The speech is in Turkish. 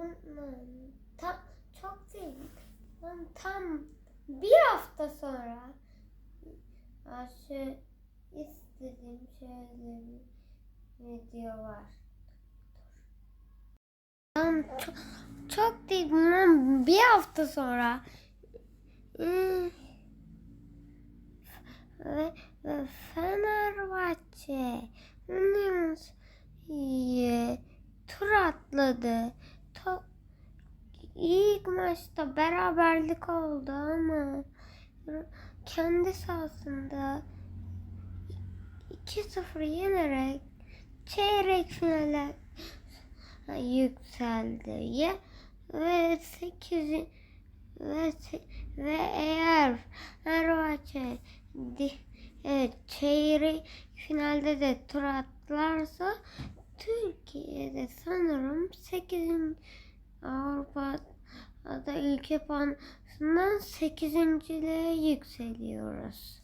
bundan tam çok değil. Bundan tam bir hafta sonra şu istediğim şöyle bir video var. Tam çok, çok değil. Bundan bir hafta sonra Hmm. ve, ve Fenerbahçe iyi tur atladı. To ilk maçta beraberlik oldu ama kendi sahasında 2-0 yenerek çeyrek finale yükseldi. Ya, ve 8 ve, ve eğer Fenerbahçe evet, çeyrek finalde de tur atlarsa Türkiye'de sanırım 8. Avrupa'da ülke puanından 8.liğe yükseliyoruz.